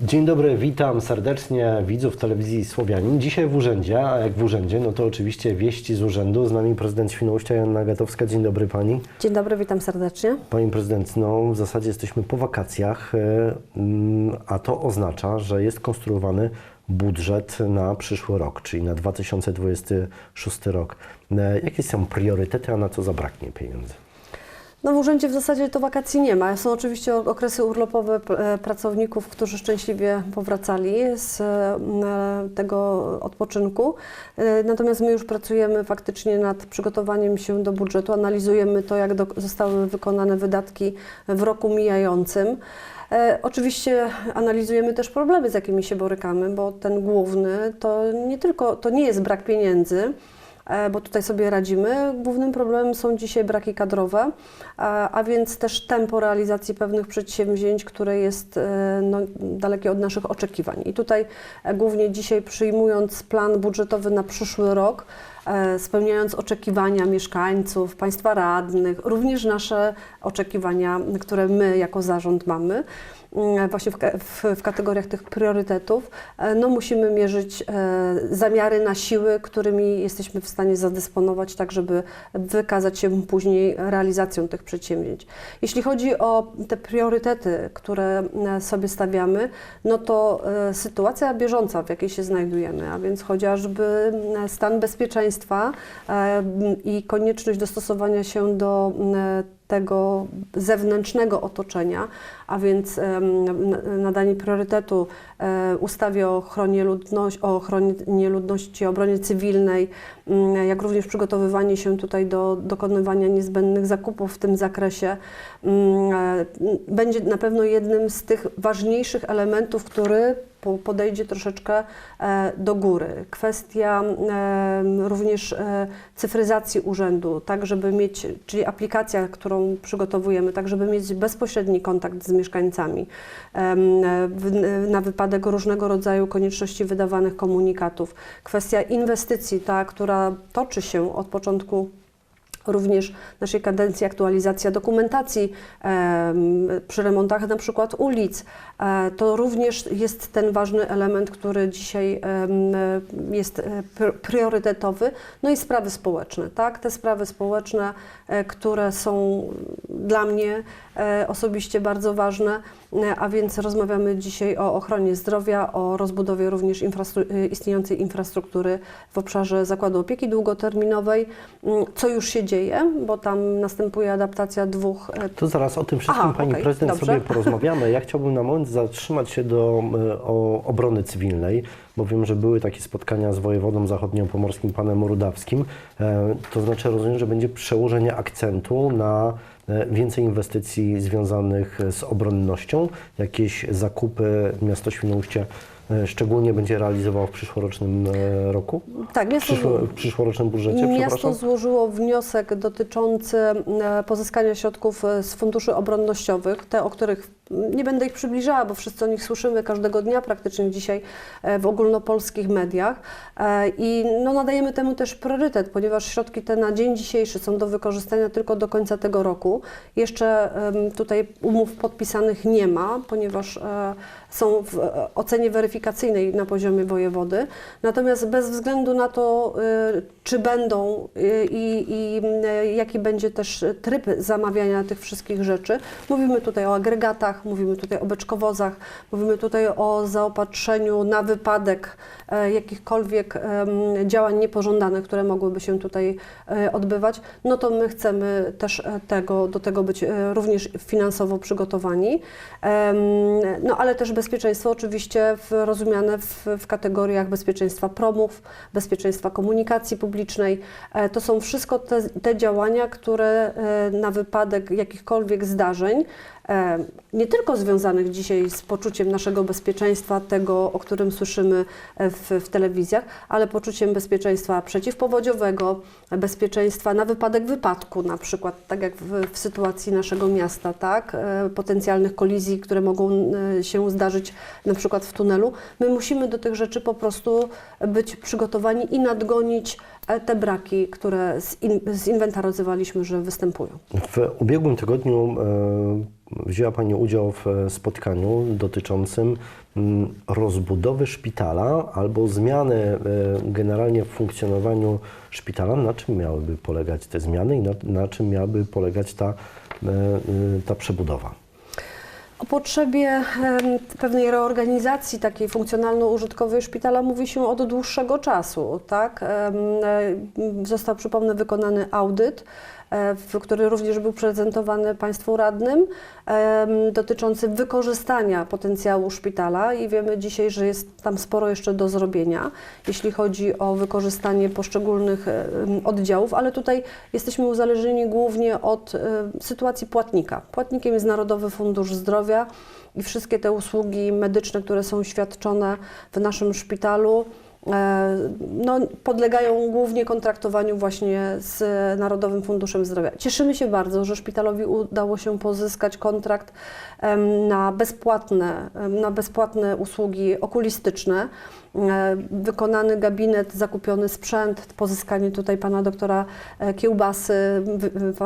Dzień dobry, witam serdecznie widzów telewizji Słowianin. Dzisiaj w urzędzie, a jak w urzędzie, no to oczywiście wieści z urzędu. Z nami prezydent Świnoujścia Joanna Gatowska. Dzień dobry pani. Dzień dobry, witam serdecznie. Pani prezydent, no w zasadzie jesteśmy po wakacjach, e, mm, a to oznacza, że jest konstruowany budżet na przyszły rok, czyli na 2026 rok. E, Jakie są priorytety, a na co zabraknie pieniędzy? No w urzędzie w zasadzie to wakacji nie ma. Są oczywiście okresy urlopowe e, pracowników, którzy szczęśliwie powracali z e, tego odpoczynku. E, Natomiast my już pracujemy faktycznie nad przygotowaniem się do budżetu, analizujemy to, jak zostały wykonane wydatki w roku mijającym. E, Oczywiście analizujemy też problemy, z jakimi się borykamy, bo ten główny to nie tylko, to nie jest brak pieniędzy, e, bo tutaj sobie radzimy. Głównym problemem są dzisiaj braki kadrowe, a, więc też tempo realizacji pewnych przedsięwzięć, które jest e, no, dalekie od naszych oczekiwań. I tutaj e, głównie dzisiaj przyjmując plan budżetowy na przyszły rok, e, spełniając oczekiwania mieszkańców, państwa radnych, również nasze oczekiwania, które my jako zarząd mamy, właśnie w, w, w kategoriach tych priorytetów, e, no musimy mierzyć e, zamiary na siły, którymi jesteśmy w stanie zadysponować, tak żeby wykazać się później realizacją tych przedsięwzięć. Jeśli chodzi o te priorytety, które e, sobie stawiamy, no to sytuacja bieżąca, w jakiej się znajdujemy, a więc chociażby stan bezpieczeństwa i konieczność dostosowania się do tego zewnętrznego otoczenia, a więc nadanie priorytetu e, ustawie o ochronie, ludność, o ochronie ludności, obronie cywilnej, mm, jak również przygotowywanie się tutaj do dokonywania niezbędnych zakupów w tym zakresie, będzie na pewno jednym z tych ważniejszych elementów, który po- podejdzie troszeczkę e, do góry. Kwestia e, również e, cyfryzacji urzędu, tak żeby mieć, czyli aplikacja, którą przygotowujemy, tak żeby mieć bezpośredni kontakt z mieszkańcami na wypadek różnego rodzaju konieczności wydawanych komunikatów. Kwestia inwestycji, ta, która toczy się od początku również naszej kadencji aktualizacja dokumentacji przy remontach na przykład ulic. E, to również jest ten ważny element, który dzisiaj jest e, pr- priorytetowy. No i sprawy społeczne, tak? Te sprawy społeczne, e, które są dla mnie osobiście bardzo ważne, a więc rozmawiamy dzisiaj o ochronie zdrowia, o rozbudowie również infrastru- istniejącej infrastruktury w obszarze zakładu opieki długoterminowej, m, co już się dzieje, bo tam następuje adaptacja dwóch e, To zaraz o tym wszystkim Aha, pani okej, prezydent dobrze. sobie porozmawiamy. Ja chciałbym na moment zatrzymać się do e, o obrony cywilnej, bo wiem, że były takie spotkania z wojewodą zachodniopomorskim panem Rudawskim. E, To znaczy rozumiem, że będzie przełożenie akcentu na więcej inwestycji związanych z obronnością, jakieś zakupy miasto Świnoujście szczególnie będzie realizowało w przyszłorocznym e, roku? Tak, miasto, Przyszło, w przyszłorocznym budżecie, miasto złożyło wniosek dotyczący e, pozyskania środków e, z funduszy obronnościowych, te, o których nie będę ich przybliżała, bo wszyscy o nich słyszymy każdego dnia praktycznie dzisiaj e, w ogólnopolskich mediach E, i no, nadajemy temu też priorytet, ponieważ środki te na dzień dzisiejszy są do wykorzystania tylko do końca tego roku. Jeszcze tutaj umów podpisanych nie ma, ponieważ e, są w ocenie weryfikacyjnej na poziomie wojewody. Natomiast bez względu na to, czy będą i, i jaki będzie też tryb zamawiania tych wszystkich rzeczy, mówimy tutaj o agregatach, mówimy tutaj o beczkowozach, mówimy tutaj o zaopatrzeniu na wypadek e, jakichkolwiek działań niepożądanych, które mogłyby się tutaj e, odbywać, no to my chcemy też e, tego, do tego być również finansowo przygotowani. No ale też bezpieczeństwo oczywiście rozumiane w, w kategoriach bezpieczeństwa promów, bezpieczeństwa komunikacji publicznej. To są wszystko te, te działania, które na wypadek jakichkolwiek zdarzeń nie tylko związanych dzisiaj z poczuciem naszego bezpieczeństwa, tego, o którym słyszymy e, w, w telewizjach, ale poczuciem bezpieczeństwa przeciwpowodziowego, bezpieczeństwa na wypadek wypadku, na przykład, tak jak w, w sytuacji naszego miasta, tak, e, potencjalnych kolizji, które mogą e, się zdarzyć na przykład w tunelu. My musimy do tych rzeczy po prostu być przygotowani i nadgonić te braki, które zin, zinwentaryzowaliśmy, że występują. W ubiegłym tygodniu wzięła Pani udział w e, spotkaniu dotyczącym mm, rozbudowy szpitala albo zmiany e, generalnie w funkcjonowaniu szpitala. Na czym miałyby polegać te zmiany i na, na czym miałaby polegać ta, e, ta przebudowa? O potrzebie pewnej reorganizacji takiej funkcjonalno-użytkowej szpitala mówi się od dłuższego czasu. Tak? Został, przypomnę, wykonany audyt, który również był prezentowany Państwu radnym, dotyczący wykorzystania potencjału szpitala i wiemy dzisiaj, że jest tam sporo jeszcze do zrobienia, jeśli chodzi o wykorzystanie poszczególnych em, oddziałów, ale tutaj jesteśmy uzależnieni głównie od e, sytuacji płatnika. Płatnikiem jest Narodowy Fundusz Zdrowia i wszystkie te usługi medyczne, które są świadczone w naszym szpitalu, e, no, podlegają głównie kontraktowaniu właśnie z Narodowym Funduszem Zdrowia. Cieszymy się bardzo, że szpitalowi udało się pozyskać kontrakt na bezpłatne, na bezpłatne usługi okulistyczne. E, Wykonany gabinet, zakupiony sprzęt, pozyskanie tutaj pana doktora e, Kiełbasy,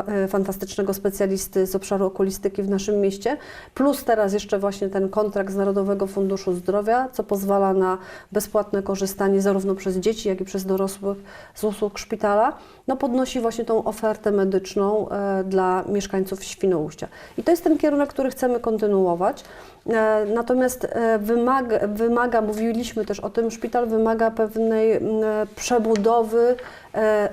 e, fantastycznego specjalisty z obszaru okulistyki w naszym mieście, plus teraz jeszcze właśnie ten kontrakt z Narodowego Funduszu Zdrowia, co pozwala na bezpłatne korzystanie zarówno przez dzieci, jak i przez dorosłych z usług szpitala, no podnosi właśnie tą ofertę medyczną e, dla mieszkańców Świnoujścia. I to jest ten kierunek, który chcemy kontynuować. E, Natomiast e, wymaga, wymaga, mówiliśmy też o tym, szpital wymaga pewnej przebudowy,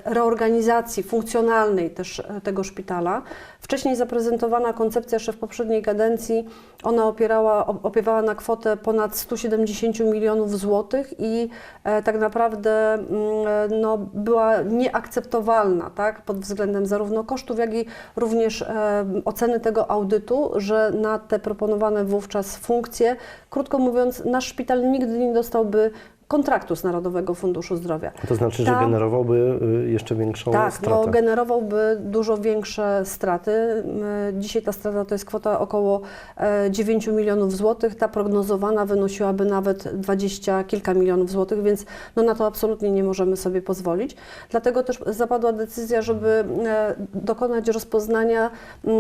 reorganizacji funkcjonalnej też tego szpitala. Wcześniej zaprezentowana koncepcja jeszcze w poprzedniej kadencji, ona opierała, op- opiewała na kwotę ponad 170 milionów złotych i tak naprawdę no, była nieakceptowalna tak, pod względem zarówno kosztów, jak i również e, oceny tego audytu, że na te proponowane wówczas funkcje, krótko mówiąc, nasz szpital nigdy nie dostałby kontraktu z Narodowego Funduszu Zdrowia. To znaczy, że generowałby y, jeszcze większą tak, stratę. no, generowałby dużo większe straty. My- Dzisiaj ta strata to jest kwota około e, 9 milionów złotych. Ta prognozowana wynosiłaby nawet 20 kilka milionów złotych, więc no, na to absolutnie nie możemy sobie pozwolić. Dlatego też zapadła decyzja, żeby e, dokonać rozpoznania m,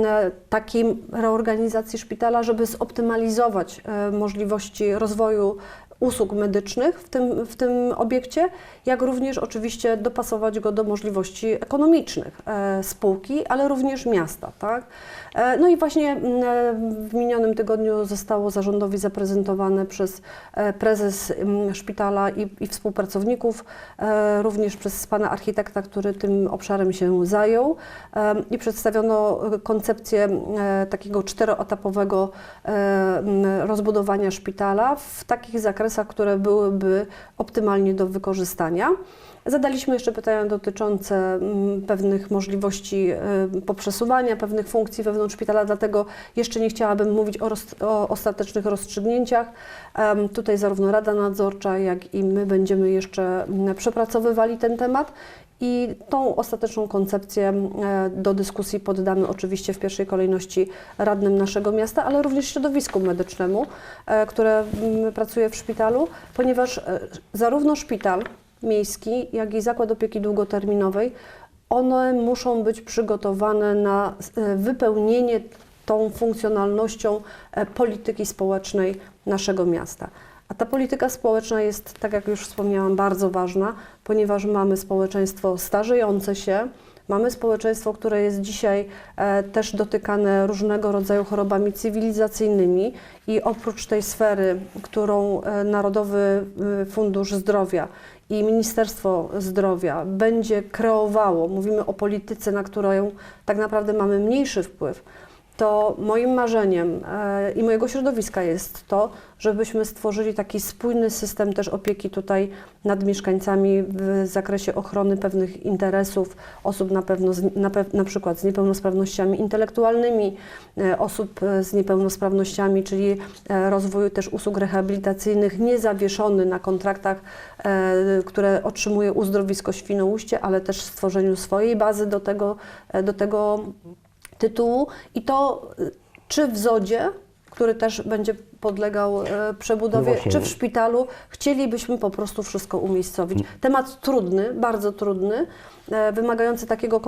takiej reorganizacji szpitala, żeby zoptymalizować e, możliwości rozwoju usług medycznych w tym, w tym obiekcie, jak również oczywiście dopasować go do możliwości ekonomicznych e, spółki, ale również miasta. Tak? E, no i właśnie e, w minionym tygodniu zostało zarządowi zaprezentowane przez prezes szpitala i, i współpracowników, również przez pana architekta, który tym obszarem się zajął i przedstawiono koncepcję takiego czteroetapowego rozbudowania szpitala w takich zakresach, które byłyby optymalnie do wykorzystania. Zadaliśmy jeszcze pytania dotyczące mm, pewnych możliwości y, poprzesuwania pewnych funkcji wewnątrz szpitala, dlatego jeszcze nie chciałabym mówić o, roz, o ostatecznych rozstrzygnięciach. Tutaj zarówno Rada Nadzorcza, jak i my będziemy jeszcze mm, przepracowywali ten temat i tą ostateczną koncepcję e, do dyskusji poddamy oczywiście w pierwszej kolejności radnym naszego miasta, ale również środowisku medycznemu, e, które mm, pracuje w szpitalu, ponieważ e, zarówno szpital miejski, jak i zakład opieki długoterminowej, one muszą być przygotowane na wypełnienie tą funkcjonalnością polityki społecznej naszego miasta. A ta polityka społeczna jest, tak jak już wspomniałam, bardzo ważna, ponieważ mamy społeczeństwo starzejące się, mamy społeczeństwo, które jest dzisiaj e, też dotykane różnego rodzaju chorobami cywilizacyjnymi i oprócz tej sfery, którą e, Narodowy e, Fundusz Zdrowia i Ministerstwo Zdrowia będzie kreowało, mówimy o polityce, na którą tak naprawdę mamy mniejszy wpływ, to moim marzeniem e, i mojego środowiska jest to, żebyśmy stworzyli taki spójny system też opieki tutaj nad mieszkańcami w zakresie ochrony pewnych interesów osób na pewno na, pew, na przykład z niepełnosprawnościami intelektualnymi, e, osób e, z niepełnosprawnościami, czyli rozwoju też usług rehabilitacyjnych niezawieszony na kontraktach, które otrzymuje uzdrowisko Świnoujście, ale też stworzeniu swojej bazy do tego, do tego tytułu i to czy w ZODzie, który też będzie podlegał e, przebudowie, No czy w szpitalu. Chcielibyśmy po prostu wszystko umiejscowić. Temat trudny, bardzo trudny, e, wymagający takiego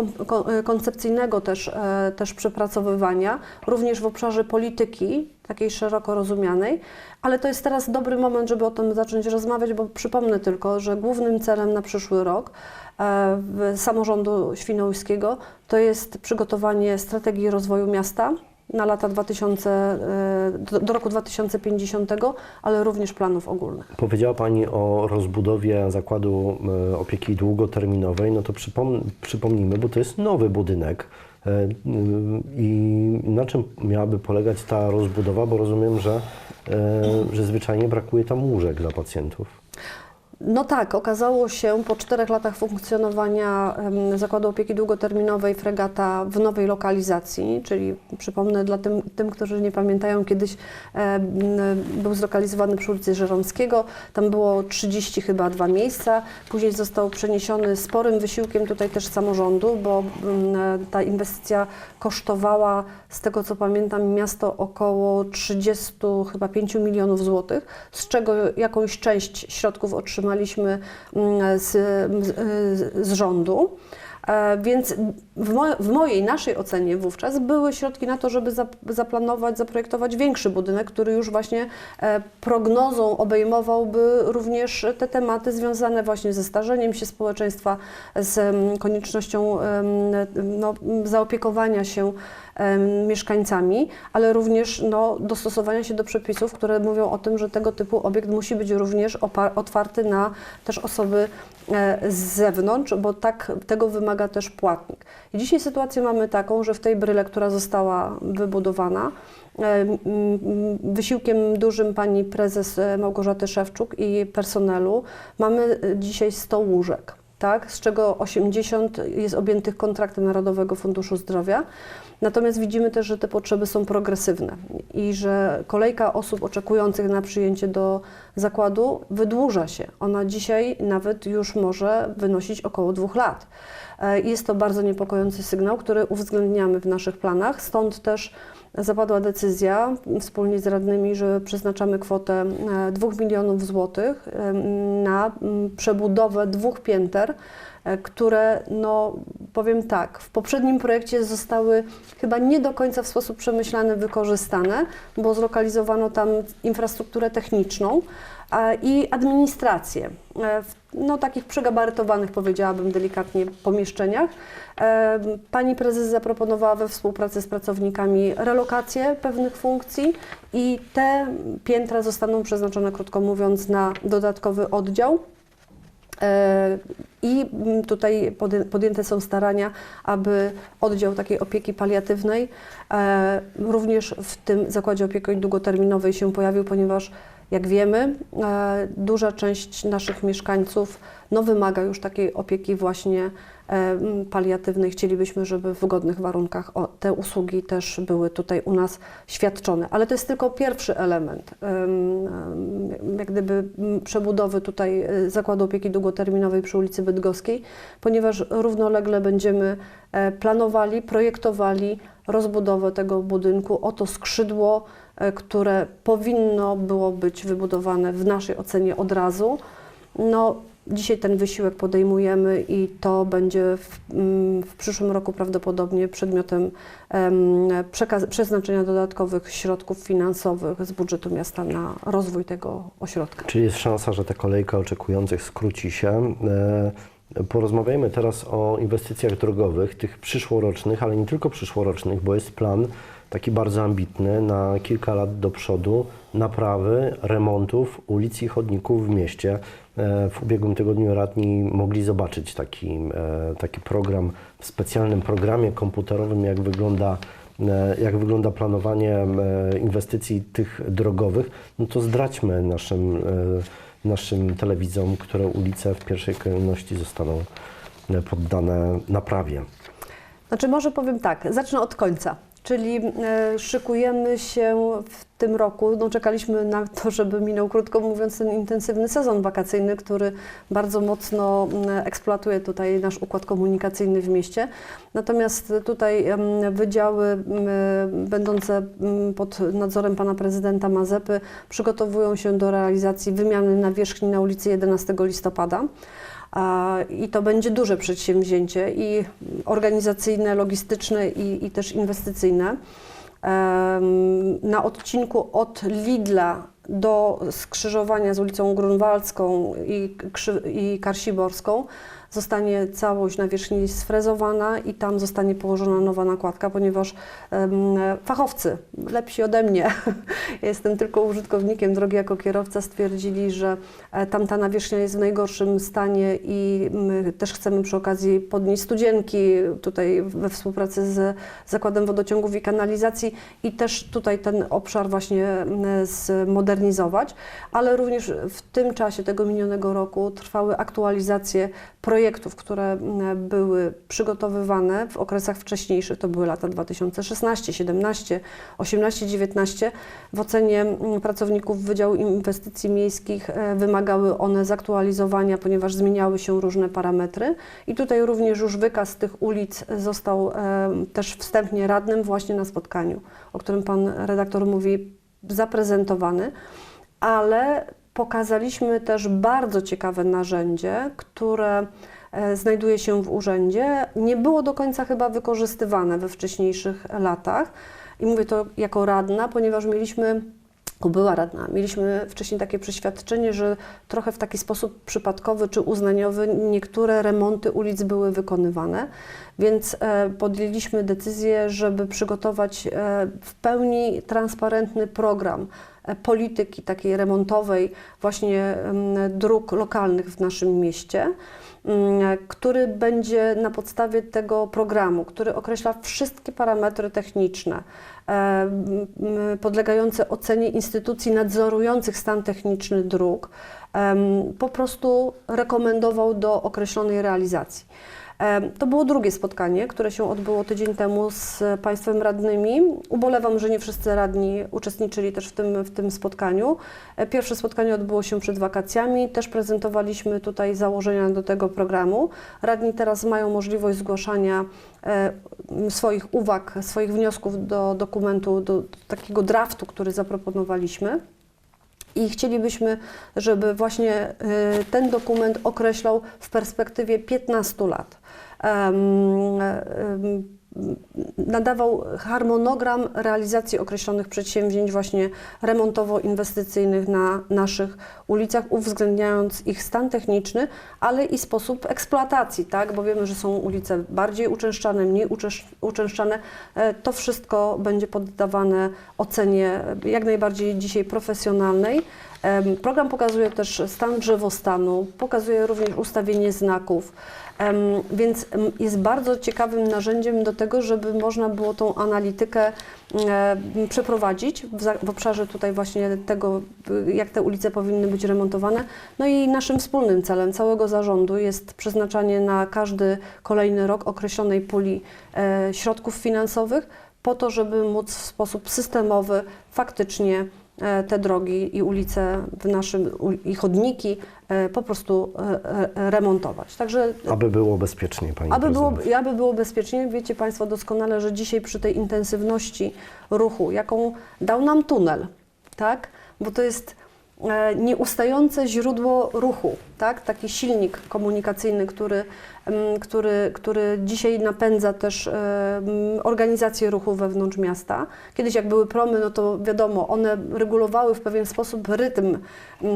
e, koncepcyjnego też, też przepracowywania, również w obszarze polityki, takiej szeroko rozumianej, ale to jest teraz dobry moment, żeby o tym zacząć rozmawiać, bo przypomnę tylko, że głównym celem na przyszły rok samorządu świnoujskiego to jest przygotowanie strategii rozwoju miasta na lata 2000, e, do, roku 2050, ale również planów ogólnych. Powiedziała Pani o rozbudowie zakładu e, opieki długoterminowej. No to przypom przypomnijmy, bo to jest nowy budynek. E, I na czym miałaby polegać ta rozbudowa? Bo rozumiem, że, e, że zwyczajnie brakuje tam łóżek dla pacjentów. No tak, okazało się po czterech latach funkcjonowania Zakładu Opieki Długoterminowej Fregata w nowej lokalizacji, czyli przypomnę dla tym, tym którzy nie pamiętają, kiedyś był zlokalizowany przy ulicy Żeromskiego, tam było 30 chyba dwa miejsca, później został przeniesiony sporym wysiłkiem tutaj też samorządu, bo ta inwestycja kosztowała, z tego co pamiętam, miasto około 30 chyba 5 milionów złotych, z czego jakąś część środków otrzymaliśmy mm, z, z, z rządu. E, Więc w, mo w mojej, naszej ocenie wówczas były środki na to, żeby zap zaplanować, zaprojektować większy budynek, który już właśnie e, prognozą obejmowałby również te tematy związane właśnie ze starzeniem się społeczeństwa, z em, koniecznością em, no, zaopiekowania się mieszkańcami, ale również no, dostosowania się do przepisów, które mówią o tym, że tego typu obiekt musi być również otwarty na też osoby e, z zewnątrz, bo tak tego wymaga też płatnik. I dzisiaj sytuację mamy taką, że w tej bryle, która została wybudowana, e, wysiłkiem dużym pani prezes e, Małgorzaty Szewczuk i personelu mamy dzisiaj 100 łóżek. Tak, z czego 80 jest objętych kontraktem Narodowego Funduszu Zdrowia. Natomiast widzimy też, że te potrzeby są progresywne i że kolejka osób oczekujących na przyjęcie do zakładu wydłuża się. Ona dzisiaj nawet już może wynosić około dwóch lat. E, Jest to bardzo niepokojący sygnał, który uwzględniamy w naszych planach, stąd też zapadła decyzja wspólnie z radnymi, że przeznaczamy kwotę e, 2 milionów złotych e, na przebudowę dwóch pięter, e, które, no powiem tak, w poprzednim projekcie zostały chyba nie do końca w sposób przemyślany wykorzystane, bo zlokalizowano tam infrastrukturę techniczną a- i administrację e, w no, takich przegabarytowanych, powiedziałabym delikatnie, pomieszczeniach. E, Pani prezes zaproponowała we współpracy z pracownikami relokację pewnych funkcji i te piętra zostaną przeznaczone, krótko mówiąc, na dodatkowy oddział. E, I mm, tutaj podję- podjęte są starania, aby oddział takiej opieki paliatywnej e, również w tym zakładzie opieki długoterminowej się pojawił, ponieważ jak wiemy, e, duża część naszych mieszkańców no, wymaga już takiej opieki właśnie e, paliatywnej. Chcielibyśmy, żeby w godnych warunkach te usługi też były tutaj u nas świadczone. Ale to jest tylko pierwszy element em, em, jak gdyby przebudowy tutaj e, Zakładu Opieki Długoterminowej przy ulicy Bydgoskiej, ponieważ równolegle będziemy e, planowali, projektowali rozbudowę tego budynku, oto skrzydło, które powinno było być wybudowane w naszej ocenie od razu. No, dzisiaj ten wysiłek podejmujemy i to będzie w, mm, w przyszłym roku prawdopodobnie przedmiotem przeznaczenia dodatkowych środków finansowych z budżetu miasta na rozwój tego ośrodka. Czy jest szansa, że ta kolejka oczekujących skróci się? E, Porozmawiajmy teraz o inwestycjach drogowych, tych przyszłorocznych, ale nie tylko przyszłorocznych, bo jest plan taki bardzo ambitny na kilka lat do przodu naprawy, remontów ulic i chodników w mieście. E, W ubiegłym tygodniu radni mogli zobaczyć taki, e, taki program w specjalnym programie komputerowym, jak wygląda e, jak wygląda planowanie inwestycji tych drogowych, no to zdradźmy naszym, naszym telewidzom, które ulice w pierwszej kolejności zostaną poddane naprawie. Znaczy, może powiem tak, zacznę od końca. Czyli e, szykujemy się w tym roku. No, czekaliśmy na to, żeby minął, krótko mówiąc, ten intensywny sezon wakacyjny, który bardzo mocno m, eksploatuje tutaj nasz układ komunikacyjny w mieście. Natomiast tutaj wydziały m, będące m, pod nadzorem pana prezydenta Mazepy przygotowują się do realizacji wymiany nawierzchni na ulicy 11 listopada. I to będzie duże przedsięwzięcie i organizacyjne, logistyczne i, i też inwestycyjne. Na odcinku od Lidla do skrzyżowania z ulicą Grunwaldzką i, i Karsiborską zostanie całość nawierzchni sfrezowana i tam zostanie położona nowa nakładka, ponieważ fachowcy, lepsi ode mnie, jestem tylko użytkownikiem drogi jako kierowca, stwierdzili, że e, tamta nawierzchnia jest w najgorszym stanie i my też chcemy przy okazji podnieść studzienki tutaj we współpracy z Zakładem Wodociągów i Kanalizacji i też tutaj ten obszar właśnie zmodernizować, ale również w tym czasie tego minionego roku trwały aktualizacje projektów, które m, były przygotowywane w okresach wcześniejszych, to były lata 2016, 17, 18, 19. W ocenie pracowników Wydziału Inwestycji Miejskich e, wymagały one zaktualizowania, ponieważ zmieniały się różne parametry i tutaj również już wykaz tych ulic został e, też wstępnie radnym właśnie na spotkaniu, o którym pan redaktor mówi, zaprezentowany, ale pokazaliśmy też bardzo ciekawe narzędzie, które e, znajduje się w urzędzie. Nie było do końca chyba wykorzystywane we wcześniejszych latach. I mówię to jako radna, ponieważ mieliśmy była radna. Mieliśmy wcześniej takie przeświadczenie, że trochę w taki sposób przypadkowy czy uznaniowy niektóre remonty ulic były wykonywane, więc e, podjęliśmy decyzję, żeby przygotować e, w pełni transparentny program polityki takiej remontowej właśnie em, dróg lokalnych w naszym mieście mm, który będzie na podstawie tego programu, który określa wszystkie parametry techniczne e, podlegające ocenie instytucji nadzorujących stan techniczny dróg, po prostu rekomendował do określonej realizacji. To było drugie spotkanie, które się odbyło tydzień temu z Państwem radnymi. Ubolewam, że nie wszyscy radni uczestniczyli też w tym, w tym spotkaniu. E, Pierwsze spotkanie odbyło się przed wakacjami. Też prezentowaliśmy tutaj założenia do tego programu. Radni teraz mają możliwość zgłaszania e, swoich uwag, swoich wniosków do dokumentu, do takiego draftu, który zaproponowaliśmy. I chcielibyśmy, żeby właśnie y, ten dokument określał w perspektywie 15 lat. Em, em, Nadawał harmonogram realizacji określonych przedsięwzięć właśnie remontowo-inwestycyjnych na naszych ulicach, uwzględniając ich stan techniczny, ale i sposób eksploatacji, tak? bo wiemy, że są ulice bardziej uczęszczane, mniej uczęsz- uczęszczane. E, To wszystko będzie poddawane ocenie jak najbardziej dzisiaj profesjonalnej. Program pokazuje też stan drzewostanu, pokazuje również ustawienie znaków, więc jest bardzo ciekawym narzędziem do tego, żeby można było tą analitykę przeprowadzić w, za- w obszarze tutaj właśnie tego, y, jak te ulice powinny być remontowane. No i naszym wspólnym celem całego zarządu jest przeznaczanie na każdy kolejny rok określonej puli e, środków finansowych po to, żeby móc w sposób systemowy faktycznie te drogi i ulice w naszym i chodniki e, po prostu e, e, remontować. Także Aby było bezpiecznie, Pani aby było, aby było bezpiecznie, wiecie Państwo doskonale, że dzisiaj przy tej intensywności ruchu, jaką dał nam tunel, tak? Bo to jest e, nieustające źródło ruchu, tak? Taki silnik komunikacyjny, który, em, który, który dzisiaj napędza też em, organizację ruchu wewnątrz miasta. Kiedyś jak były promy, no to wiadomo, one regulowały w pewien sposób rytm em,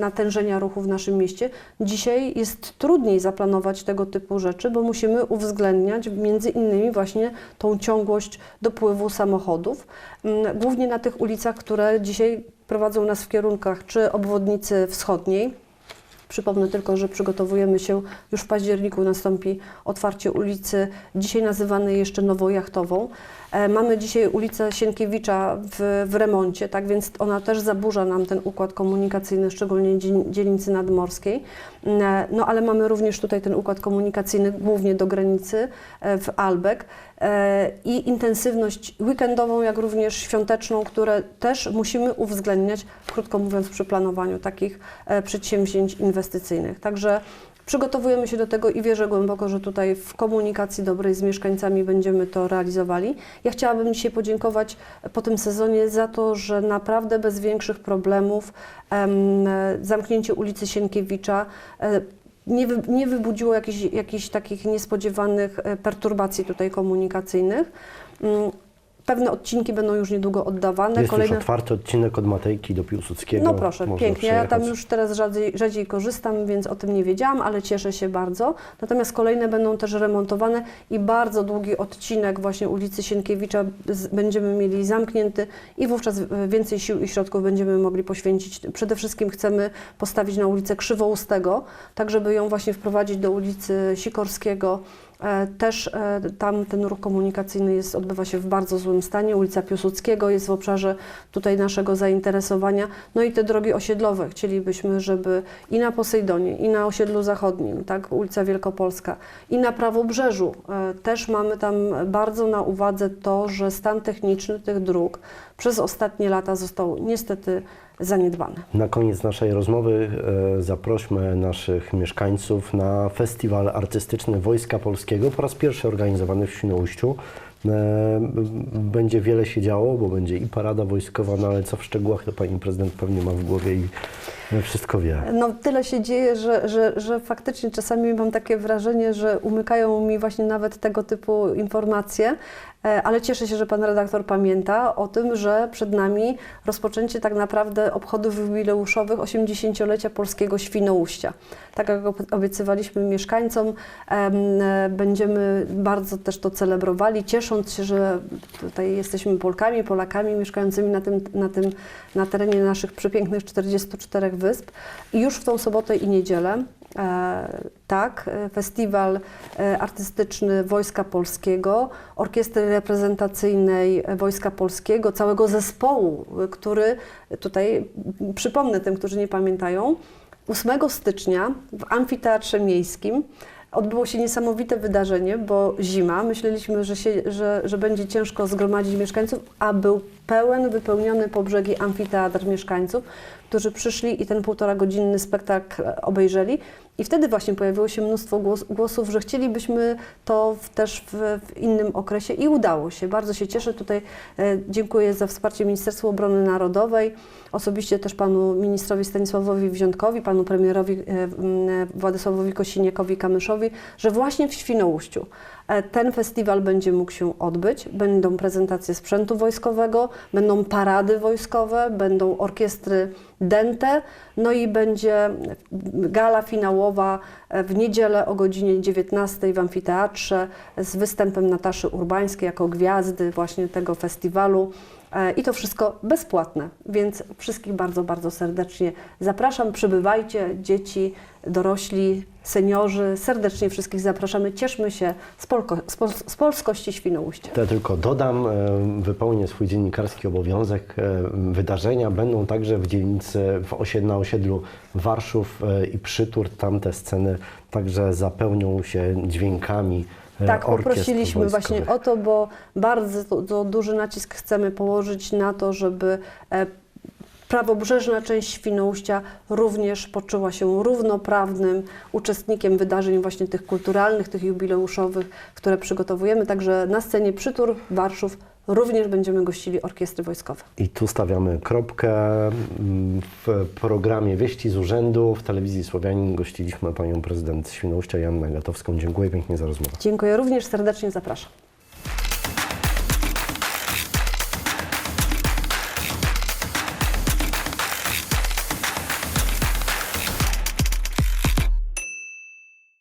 natężenia ruchu w naszym mieście. Dzisiaj jest trudniej zaplanować tego typu rzeczy, bo musimy uwzględniać między innymi właśnie tą ciągłość dopływu samochodów, mm, głównie na tych ulicach, które dzisiaj prowadzą nas w kierunkach czy obwodnicy wschodniej, Przypomnę tylko, że przygotowujemy się, już w październiku nastąpi otwarcie ulicy, dzisiaj nazywanej jeszcze Nowojachtową. E, Mamy dzisiaj ulicę Sienkiewicza w, w remoncie, tak więc ona też zaburza nam ten układ komunikacyjny, szczególnie dzie- dzielnicy nadmorskiej. E, No ale mamy również tutaj ten układ komunikacyjny głównie do granicy e, w Albek i intensywność weekendową, jak również świąteczną, które też musimy uwzględniać, krótko mówiąc, przy planowaniu takich przedsięwzięć inwestycyjnych. Także Przygotowujemy się do tego i wierzę głęboko, że tutaj w komunikacji dobrej z mieszkańcami będziemy to realizowali. Ja chciałabym dzisiaj podziękować po tym sezonie za to, że naprawdę bez większych problemów em, e, zamknięcie ulicy Sienkiewicza e, nie, wy, nie wybudziło jakichś, takich niespodziewanych e, perturbacji tutaj komunikacyjnych. Pewne odcinki będą już niedługo oddawane. Jest już otwarty odcinek od Matejki do Piłsudskiego. No proszę, Można pięknie. Ja tam już teraz rzadziej, rzadziej korzystam, więc o tym nie wiedziałam, ale cieszę się bardzo. Natomiast kolejne będą też remontowane i bardzo długi odcinek właśnie ulicy Sienkiewicza będziemy mieli zamknięty i wówczas więcej sił i środków będziemy mogli poświęcić. Przede wszystkim chcemy postawić na ulicę Krzywoustego, tak żeby ją właśnie wprowadzić do ulicy Sikorskiego. E, Też e, tam ten ruch komunikacyjny jest, odbywa się w bardzo złym stanie. Ulica Piłsudskiego jest w obszarze tutaj naszego zainteresowania. No i te drogi osiedlowe. Chcielibyśmy, żeby i na Posejdonie, i na osiedlu zachodnim, tak, ulica Wielkopolska, i na Prawobrzeżu e, też mamy tam bardzo na uwadze to, że stan techniczny tych dróg przez ostatnie lata został niestety zaniedbany. Na koniec naszej rozmowy e, zaprośmy naszych mieszkańców na festiwal artystyczny Wojska Polskiego, po raz pierwszy organizowany w Świnoujściu. E, Będzie wiele się działo, bo będzie i parada wojskowa, no ale co w szczegółach to pani prezydent pewnie ma w głowie i e, wszystko wie. No tyle się dzieje, że, że, że faktycznie czasami mam takie wrażenie, że umykają mi właśnie nawet tego typu informacje, e, ale cieszę się, że pan redaktor pamięta o tym, że przed nami rozpoczęcie tak naprawdę obchodów jubileuszowych 80-lecia polskiego Świnoujścia. Tak jak ob- obiecywaliśmy mieszkańcom, e, będziemy bardzo też to celebrowali, ciesząc się, że tutaj jesteśmy Polkami, Polakami mieszkającymi na tym, na tym na terenie naszych przepięknych 44 wysp. I już w tą sobotę i niedzielę, e, tak, e, festiwal e, artystyczny Wojska Polskiego, orkiestry reprezentacyjnej Wojska Polskiego, całego zespołu, który tutaj przypomnę tym, którzy nie pamiętają, 8 stycznia w Amfiteatrze Miejskim odbyło się niesamowite wydarzenie, bo zima. Myśleliśmy, że, się, że, że będzie ciężko zgromadzić mieszkańców, a był pełen, wypełniony po brzegi amfiteatr mieszkańców, którzy przyszli i ten półtora godzinny spektakl obejrzeli. I wtedy właśnie pojawiło się mnóstwo głos, głosów, że chcielibyśmy to w, też w, w innym okresie i udało się. Bardzo się cieszę. Tutaj e, dziękuję za wsparcie Ministerstwu Obrony Narodowej, osobiście też panu ministrowi Stanisławowi Wziątkowi, panu premierowi e, m, Władysławowi Kosiniakowi-Kamyszowi, że właśnie w Świnoujściu e, ten festiwal będzie mógł się odbyć. Będą prezentacje sprzętu wojskowego, będą parady wojskowe, będą orkiestry dente, no i będzie gala finałowa e, w niedzielę o godzinie 19 w amfiteatrze z występem Nataszy Urbańskiej jako gwiazdy właśnie tego festiwalu. E, I to wszystko bezpłatne, więc wszystkich bardzo, bardzo serdecznie zapraszam. Przybywajcie, dzieci, dorośli, seniorzy, serdecznie wszystkich zapraszamy. Cieszmy się z, polko, z, pol, z polskości Świnoujścia. To ja tylko dodam, e, wypełnię swój dziennikarski obowiązek. E, Wydarzenia będą także w dzielnicy, w osied, na osiedlu Warszów e, i Przytur. Tam te sceny także zapełnią się dźwiękami Tak, poprosiliśmy właśnie o to, bo bardzo duży nacisk chcemy położyć na to, żeby prawobrzeżna część Świnoujścia również poczuła się równoprawnym uczestnikiem wydarzeń właśnie tych kulturalnych, tych jubileuszowych, które przygotowujemy. Także na scenie Przytur, Warszów również będziemy gościli orkiestry wojskowe. I tu stawiamy kropkę. W programie Wieści z Urzędu w telewizji Słowianin gościliśmy panią prezydent Świnoujścia Jannę Gatowską. Dziękuję pięknie za rozmowę. Dziękuję również, serdecznie zapraszam.